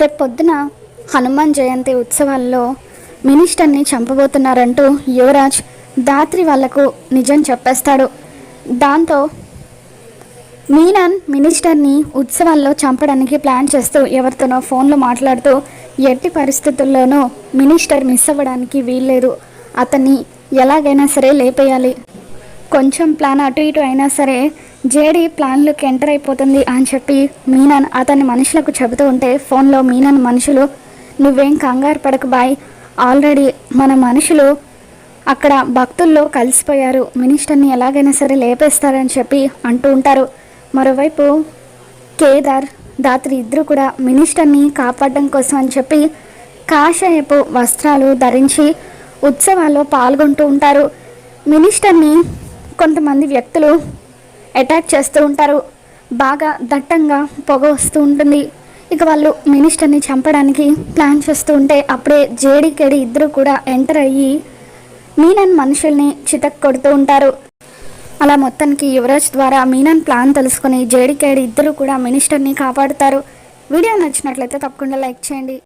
రేపు పొద్దున హనుమాన్ జయంతి ఉత్సవాల్లో మినిస్టర్ని చంపబోతున్నారంటూ యువరాజ్ దాత్రి వాళ్ళకు నిజం చెప్పేస్తాడు. దాంతో మీనాన్ మినిస్టర్ని ఉత్సవాల్లో చంపడానికి ప్లాన్ చేస్తూ ఎవరితోనో ఫోన్లో మాట్లాడుతూ ఎట్టి పరిస్థితుల్లోనూ మినిస్టర్ మిస్ అవ్వడానికి వీల్లేదు. అతన్ని ఎలాగైనా సరే లేపేయాలి. కొంచెం ప్లాన్ అటు ఇటు అయినా సరే జేడీ ప్లాన్లోకి ఎంటర్ అయిపోతుంది అని చెప్పి మీనన్ అతని మనుషులకు చెబుతూ ఉంటే ఫోన్లో మీనన్ మనుషులు నువ్వేం కంగారు పడకు బాయ్. ఆల్రెడీ మన మనుషులు అక్కడ భక్తుల్లో కలిసిపోయారు. మినిస్టర్ని ఎలాగైనా సరే లేపేస్తారని చెప్పి అంటూ ఉంటారు. మరోవైపు కేదార్ దాత్రి ఇద్దరు కూడా మినిస్టర్ని కాపాడడం కోసం అని చెప్పి కాషాయపు వస్త్రాలు ధరించి ఉత్సవాల్లో పాల్గొంటూ ఉంటారు. మినిస్టర్ని కొంతమంది వ్యక్తులు అటాక్ చేస్తూ ఉంటారు. బాగా దట్టంగా పొగ వస్తూ ఉంటుంది. ఇక వాళ్ళు మినిస్టర్ని చంపడానికి ప్లాన్ చేస్తూ ఉంటే అప్పుడే జేడికేడి ఇద్దరు కూడా ఎంటర్ అయ్యి మీనన్ మనుషుల్ని చితక్ కొడుతూ ఉంటారు. అలా మొత్తానికి యువరాజ్ ద్వారా మీనన్ ప్లాన్ తెలుసుకుని జేడికేడి ఇద్దరు కూడా మినిస్టర్ని కాపాడుతారు. వీడియో నచ్చినట్లయితే తప్పకుండా లైక్ చేయండి.